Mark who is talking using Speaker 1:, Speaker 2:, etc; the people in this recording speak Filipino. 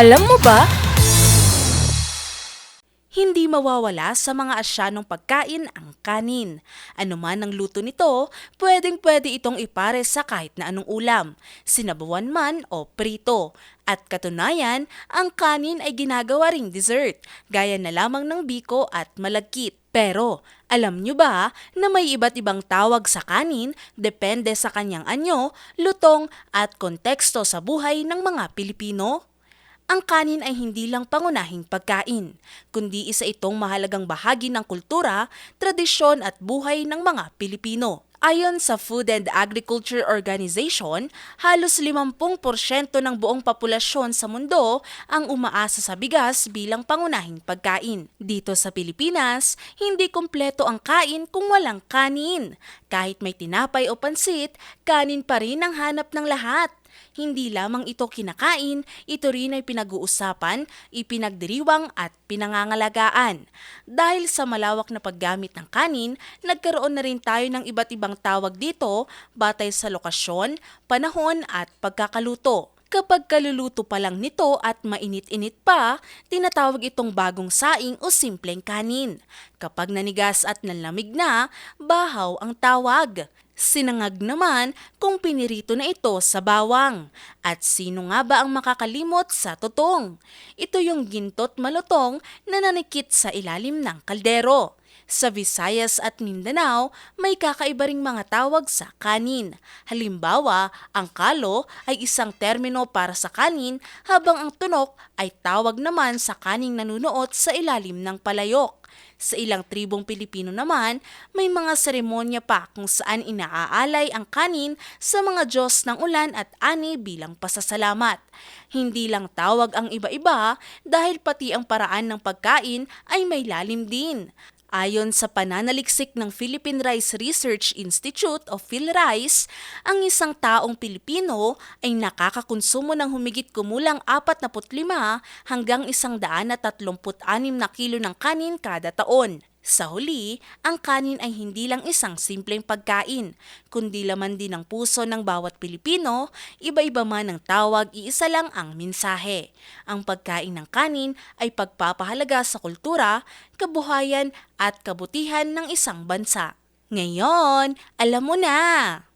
Speaker 1: Alam mo ba? Hindi mawawala sa mga asyanong pagkain ang kanin. Ano man ang luto nito, pwedeng pwede itong ipare sa kahit na anong ulam, sinabawan man o prito. At katunayan, ang kanin ay ginagawa ring dessert, gaya na lamang ng biko at malagkit. Pero, alam nyo ba na may iba't ibang tawag sa kanin depende sa kanyang anyo, lutong at konteksto sa buhay ng mga Pilipino? Ang kanin ay hindi lang pangunahing pagkain, kundi isa itong mahalagang bahagi ng kultura, tradisyon at buhay ng mga Pilipino. Ayon sa Food and Agriculture Organization, halos 50% ng buong populasyon sa mundo ang umaasa sa bigas bilang pangunahing pagkain. Dito sa Pilipinas, hindi kumpleto ang kain kung walang kanin. Kahit may tinapay o pansit, kanin pa rin ang hanap ng lahat. Hindi lamang ito kinakain, ito rin ay pinag-uusapan, ipinagdiriwang at pinangangalagaan. Dahil sa malawak na paggamit ng kanin, nagkaroon na rin tayo ng iba't ibang tawag dito batay sa lokasyon, panahon at pagkakaluto. Kapag kaluluto pa lang nito at mainit-init pa, tinatawag itong bagong saing o simpleng kanin. Kapag nanigas at nanlamig na, bahaw ang tawag. Sinangag naman kung pinirito na ito sa bawang. At sino nga ba ang makakalimot sa tutong? Ito yung gintot malutong na nanikit sa ilalim ng kaldero. Sa Visayas at Mindanao, may kakaiba ring mga tawag sa kanin. Halimbawa, ang kalo ay isang termino para sa kanin habang ang tunok ay tawag naman sa kaning nanunuot sa ilalim ng palayok. Sa ilang tribong Pilipino naman, may mga seremonya pa kung saan inaaalay ang kanin sa mga Diyos ng ulan at ani bilang pasasalamat. Hindi lang tawag ang iba-iba dahil pati ang paraan ng pagkain ay may lalim din. Ayon sa pananaliksik ng Philippine Rice Research Institute o PhilRice, ang isang taong Pilipino ay nakakakonsumo ng humigit kumulang 45 hanggang 136 na kilo ng kanin kada taon. Sa huli, ang kanin ay hindi lang isang simpleng pagkain, kundi laman din ang puso ng bawat Pilipino, iba-iba man ang tawag, iisa lang ang mensahe. Ang pagkain ng kanin ay pagpapahalaga sa kultura, kabuhayan at kabutihan ng isang bansa. Ngayon, alam mo na!